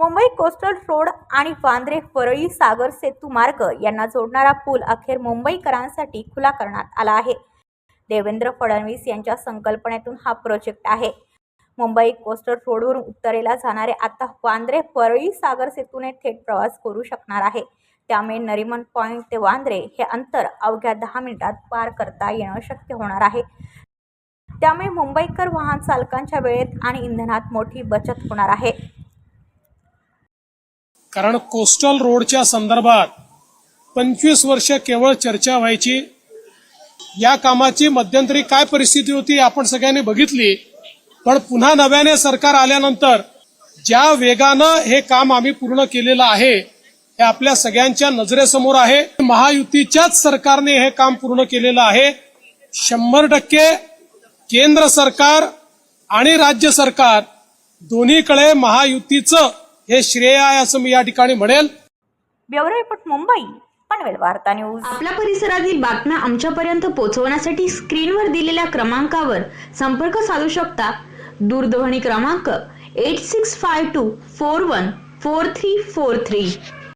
Mumbai coastal road आणि वांद्रे परळी सागर सेतू मार्ग यांना जोडणारा पूल अखेर मुंबईकरांसाठी खुला करण्यात आला आहे. देवेंद्र फडणवीस यांच्या संकल्पनेतून हा प्रोजेक्ट आहे. मुंबई कोस्टल रोडवरून उत्तरेला जाणारे आता वांद्रे परळी सागर सेतूने थेट प्रवास करू शकणार आहे. त्यामुळे नरिमन पॉईंट ते वांद्रे हे अंतर अवघ्या दहा मिनिटात पार करता येणं शक्य होणार आहे. त्यामुळे मुंबईकर वाहन चालकांच्या वेळेत आणि इंधनात मोठी बचत होणार आहे. कारण कोस्टल रोडच्या संदर्भात पंचवीस वर्ष केवळ चर्चा व्हायची. या कामाची मध्यंतरी काय परिस्थिती होती आपण सगळ्यांनी बघितली. पण पुन्हा नव्याने सरकार आल्यानंतर ज्या वेगानं हे काम आम्ही पूर्ण केलेलं आहे हे आपल्या सगळ्यांच्या नजरेसमोर आहे. महायुतीच्याच सरकारने हे काम पूर्ण केलेलं आहे. शंभर टक्के केंद्र सरकार आणि राज्य सरकार दोन्हीकडे महायुतीचं हे श्रेय आहे असं मी या ठिकाणी म्हणेल. ब्युरो रिपोर्ट मुंबई पनवेल वार्ता न्यूज. आपल्या परिसरातील बातम्या आमच्यापर्यंत पोहोचवण्यासाठी स्क्रीनवर दिलेल्या क्रमांकावर संपर्क साधू शकता. दूरध्वनी क्रमांक eight six five two four one four three four three